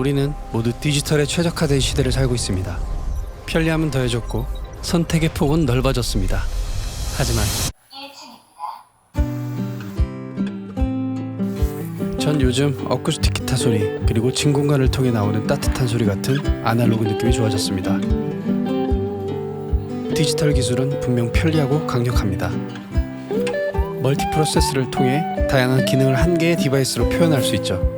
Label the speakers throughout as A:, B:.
A: 우리는 모두 디지털에 최적화된 시대를 살고 있습니다. 편리함은 더해졌고 선택의 폭은 넓어졌습니다. 하지만 전 요즘 어쿠스틱 기타 소리 그리고 진 공간을 통해 나오는 따뜻한 소리 같은 아날로그 느낌이 좋아졌습니다. 디지털 기술은 분명 편리하고 강력합니다. 멀티 프로세스를 통해 다양한 기능을 한 개의 디바이스로 표현할 수 있죠.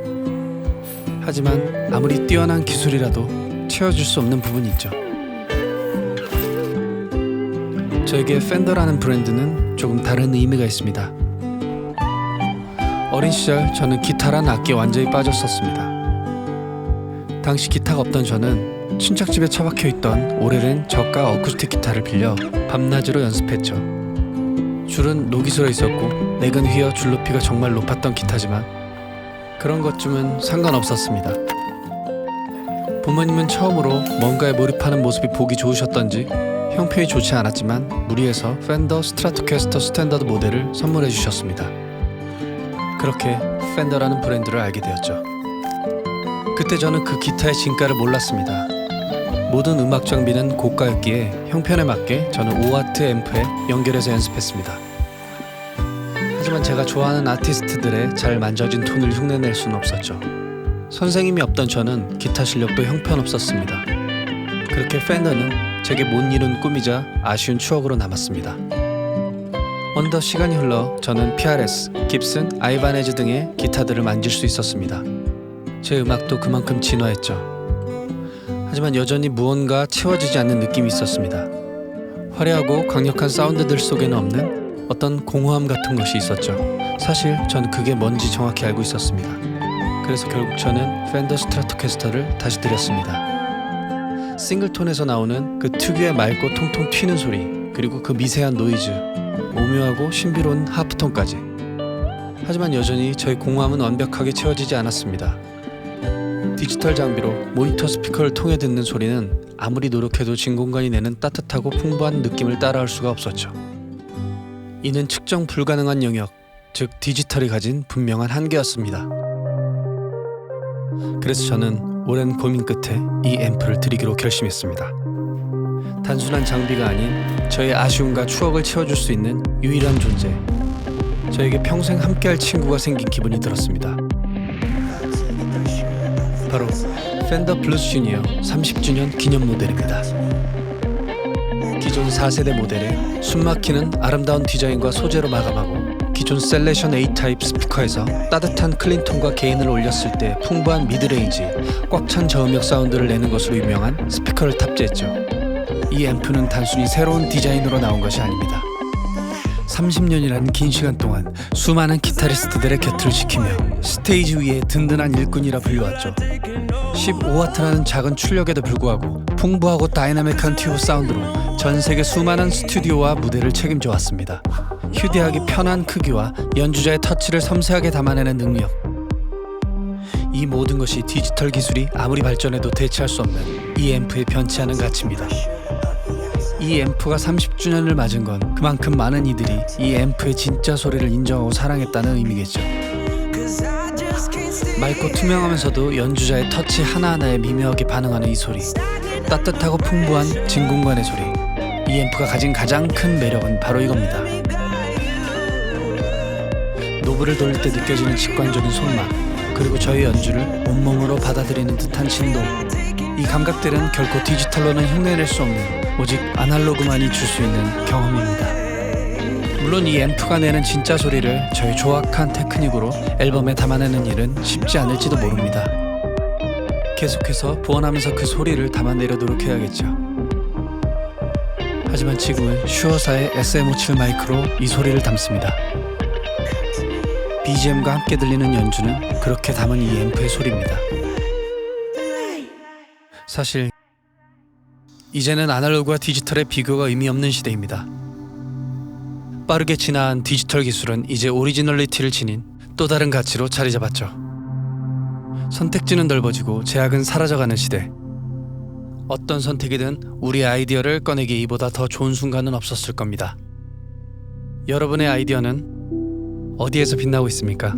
A: 하지만 아무리 뛰어난 기술이라도 채워줄 수 없는 부분이 있죠. 저에게 팬더라는 브랜드는 조금 다른 의미가 있습니다. 어린 시절 저는 기타란 악기에 완전히 빠졌었습니다. 당시 기타가 없던 저는 친척집에 처박혀 있던 오래된 저가 어쿠스틱 기타를 빌려 밤낮으로 연습했죠. 줄은 녹이 슬어 있었고 넥은 휘어 줄 높이가 정말 높았던 기타지만 그런 것쯤은 상관없었습니다. 부모님은 처음으로 뭔가에 몰입하는 모습이 보기 좋으셨던지 형편이 좋지 않았지만 무리해서 팬더 스트라토캐스터 스탠다드 모델을 선물해 주셨습니다. 그렇게 팬더라는 브랜드를 알게 되었죠. 그때 저는 그 기타의 진가를 몰랐습니다. 모든 음악 장비는 고가였기에 형편에 맞게 저는 5와트 앰프에 연결해서 연습했습니다. 하지만 제가 좋아하는 아티스트들의 잘 만져진 톤을 흉내낼 수는 없었죠. 선생님이 없던 저는 기타 실력도 형편없었습니다. 그렇게 팬더는 제게 못 이룬 꿈이자 아쉬운 추억으로 남았습니다. 언더 시간이 흘러 저는 PRS, 깁슨, 아이바네즈 등의 기타들을 만질 수 있었습니다. 제 음악도 그만큼 진화했죠. 하지만 여전히 무언가 채워지지 않는 느낌이 있었습니다. 화려하고 강력한 사운드들 속에는 없는 어떤 공허함 같은 것이 있었죠. 사실 전 그게 뭔지 정확히 알고 있었습니다. 그래서 결국 저는 팬더 스트라토캐스터를 다시 드렸습니다. 싱글톤에서 나오는 그 특유의 맑고 통통 튀는 소리 그리고 그 미세한 노이즈 오묘하고 신비로운 하프톤까지 하지만 여전히 저의 공허함은 완벽하게 채워지지 않았습니다. 디지털 장비로 모니터 스피커를 통해 듣는 소리는 아무리 노력해도 진 공간이 내는 따뜻하고 풍부한 느낌을 따라할 수가 없었죠. 이는 측정 불가능한 영역, 즉 디지털이 가진 분명한 한계였습니다. 그래서 저는 오랜 고민 끝에 이 앰프를 드리기로 결심했습니다. 단순한 장비가 아닌 저의 아쉬움과 추억을 채워줄 수 있는 유일한 존재. 저에게 평생 함께할 친구가 생긴 기분이 들었습니다. 바로 팬더 플러스 주니어 30주년 기념 모델입니다. 기존 4세대 모델의 숨막히는 아름다운 디자인과 소재로 마감하고 기존 셀레션 A 타입 스피커에서 따뜻한 클린톤과 게인을 올렸을 때 풍부한 미드레인지, 꽉 찬 저음역 사운드를 내는 것으로 유명한 스피커를 탑재했죠. 이 앰프는 단순히 새로운 디자인으로 나온 것이 아닙니다. 30년이라는 긴 시간 동안 수많은 기타리스트들의 곁을 지키며 스테이지 위에 든든한 일꾼이라 불려왔죠. 15와트라는 작은 출력에도 불구하고 풍부하고 다이나믹한 튜브 사운드로 전 세계 수많은 스튜디오와 무대를 책임져 왔습니다. 휴대하기 편한 크기와 연주자의 터치를 섬세하게 담아내는 능력. 이 모든 것이 디지털 기술이 아무리 발전해도 대체할 수 없는 이 앰프의 변치 않은 가치입니다. 이 앰프가 30주년을 맞은 건 그만큼 많은 이들이 이 앰프의 진짜 소리를 인정하고 사랑했다는 의미겠죠. 맑고 투명하면서도 연주자의 터치 하나하나에 미묘하게 반응하는 이 소리. 따뜻하고 풍부한 진공관의 소리. 이 앰프가 가진 가장 큰 매력은 바로 이겁니다. 노브를 돌릴 때 느껴지는 직관적인 손맛, 그리고 저희 연주를 온몸으로 받아들이는 듯한 진동. 이 감각들은 결코 디지털로는 흉내낼 수 없는 오직 아날로그만이 줄 수 있는 경험입니다. 물론 이 앰프가 내는 진짜 소리를 저희 조악한 테크닉으로 앨범에 담아내는 일은 쉽지 않을지도 모릅니다. 계속해서 보완하면서 그 소리를 담아내려 노력해야겠죠. 하지만 지금은 슈어사의 SM57 마이크로 이 소리를 담습니다. BGM과 함께 들리는 연주는 그렇게 담은 이 앰프의 소리입니다. 사실 이제는 아날로그와 디지털의 비교가 의미 없는 시대입니다. 빠르게 진화한 디지털 기술은 이제 오리지널리티를 지닌 또 다른 가치로 자리 잡았죠. 선택지는 넓어지고 제약은 사라져가는 시대. 어떤 선택이든 우리 아이디어를 꺼내기 이보다 더 좋은 순간은 없었을 겁니다. 여러분의 아이디어는 어디에서 빛나고 있습니까?